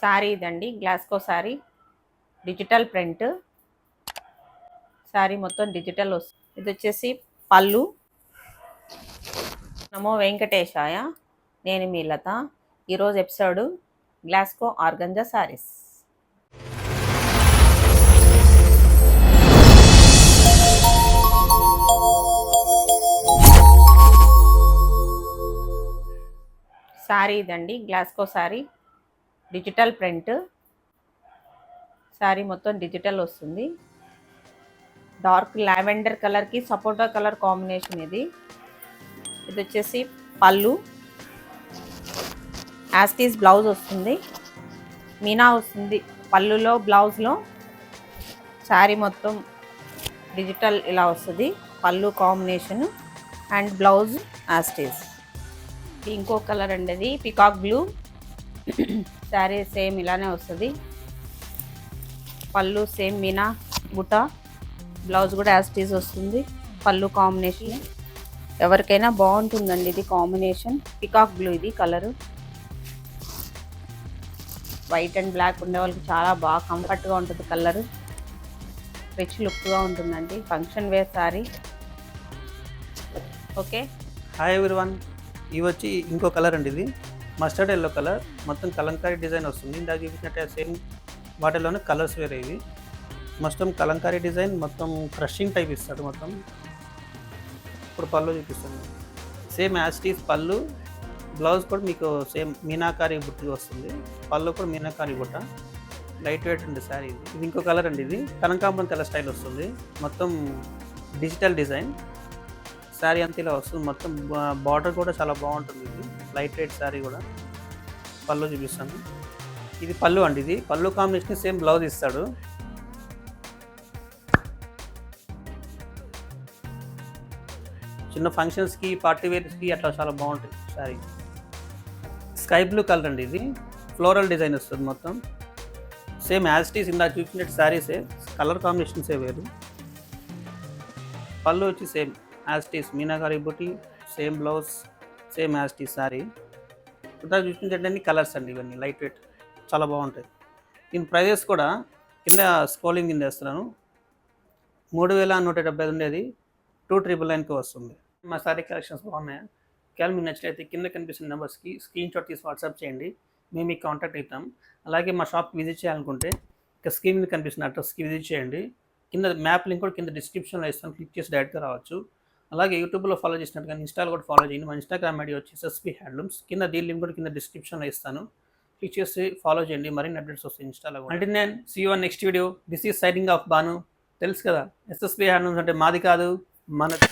శారీ ఇదండి Glasgow saree digital print. Saree మొత్తం digital వస్తుంది ఇది వచ్చేసి పళ్ళు. నమో వెంకటేశాయ నేను మీ లత. ఈరోజు episode Glasgow organza sarees saree ఇదండి Glasgow saree digital print. Saree మొత్తం డిజిటల్ వస్తుంది. డార్క్ లావెండర్ కలర్కి సపోటా కలర్ కాంబినేషన్ ఇది. ఇది వచ్చేసి పళ్ళు. యాస్టీస్ బ్లౌజ్ వస్తుంది. మీనా వస్తుంది పళ్ళులో బ్లౌజ్లో. శారీ మొత్తం డిజిటల్ ఇలా వస్తుంది. పళ్ళు కాంబినేషన్. అండ్ బ్లౌజ్ యాస్టీస్ ఇంకో కలర్ అండి అది పికాక్ బ్లూ. శారీ సేమ్ ఇలానే వస్తుంది. పళ్ళు సేమ్ మీనా బుట్ట బ్లౌజ్ కూడా యాస్టీస్ వస్తుంది. పళ్ళు కాంబినేషన్. ఎవరికైనా బాగుంటుందండి ఇది కాంబినేషన్. పికాక్ బ్లూ ఇది కలరు. వైట్ అండ్ బ్లాక్ ఉండే వాళ్ళకి చాలా బాగా కంఫర్ట్గా ఉంటుంది కలర్. రిచ్ లుక్గా ఉంటుందండి. Function wear saree. Okay hi one ఇవి వచ్చి ఇంకో కలర్ అండి ఇది. మస్టర్డ్ ఎల్లో కలర్ మొత్తం కలంకారీ డిజైన్ వస్తుంది. ఇందాక చూపించినట్టే సేమ్ వాటిలోనే కలర్స్ వేరే ఇవి. మొత్తం కలంకారీ డిజైన్ మొత్తం క్రషింగ్ టైప్ ఇస్తాడు మొత్తం. ఇప్పుడు పళ్ళు చూపిస్తాను. సేమ్ యాస్టీస్ పళ్ళు బ్లౌజ్ కూడా మీకు సేమ్ మీనాకారి బుట్టి వస్తుంది. పళ్ళు కూడా మీనాకారి బుట్ట. లైట్ వెయిట్ ఉంది శారీ ఇది. ఇది ఇంకో కలర్ అండి ఇది. కనకాంబరం తెల్ల స్టైల్ వస్తుంది. మొత్తం డిజిటల్ డిజైన్. శారీ అంతా ఇలా వస్తుంది. మొత్తం బార్డర్ కూడా చాలా బాగుంటుంది ఇది. లైట్ వెయిట్ శారీ కూడా పళ్ళు చూపిస్తాను. ఇది పళ్ళు అండి ఇది. పళ్ళు కాంబినేషన్ సేమ్ బ్లౌజ్ ఇస్తాడు. చిన్న ఫంక్షన్స్కి పార్టీ వేర్స్కి అట్లా చాలా బాగుంటుంది శారీ. స్కై బ్లూ కలర్ అండి ఇది. ఫ్లోరల్ డిజైన్ వస్తుంది మొత్తం. సేమ్ యాజ్టీస్ ఇందాక చూపించినట్టు శారీసే. కలర్ కాంబినేషన్సే వేరు. పళ్ళు వచ్చి సేమ్ యాస్టీస్ మీనాగారి బుటీ సేమ్ బ్లౌజ్. సేమ్ యాస్టీస్ సారీ. ఇందాక చూపించండి కలర్స్ అండి ఇవన్నీ లైట్ వెయిట్ చాలా బాగుంటాయి. దీని ప్రైజెస్ కూడా కింద స్కోలింగ్ కింద వేస్తున్నాను. మూడు వేల నూట డెబ్బై ఐదు ఉండేది. టూ ట్రిపుల్ నైన్కి వస్తుంది. మా సారీ కలెక్షన్స్ బాగున్నాయి? ఒకవేళ మీకు నచ్చినట్లయితే కింద కనిపిస్తున్న నెంబర్స్కి స్క్రీన్ షాట్ తీసి వాట్సాప్ చేయండి. మేము మీకు కాంటాక్ట్ అవుతాం. అలాగే మా షాప్కి విజిట్ చేయాలనుకుంటే ఇక స్క్రీన్ మీద కనిపిస్తున్న అడ్రస్కి విజిట్ చేయండి. కింద మ్యాప్ లింక్ కూడా కింద డిస్క్రిప్షన్లో ఇస్తాను. క్లిక్ చేసి డైరెక్ట్గా రావచ్చు. అలాగే యూట్యూబ్లో ఫాలో చేసినట్టుగా ఇన్స్టాల్ కూడా ఫాలో చేయండి. మా ఇన్స్టాగ్రామ్ ఐడి వచ్చి ఎస్ఎస్పీ హ్యాండ్లూమ్స్. కింద దీని లింక్ కూడా కింద డిస్క్రిప్షన్లో ఇస్తాను. క్లిక్ చేసి ఫాలో చేయండి. మరిన్ని అప్డేట్స్ వస్తాయి ఇన్స్టాలో అంటే నేను see one next video. This is signing off Banu. తెలుసు కదా? ఎస్ఎస్పీ హ్యాండ్లూమ్స్ అంటే మాది కాదు మనది.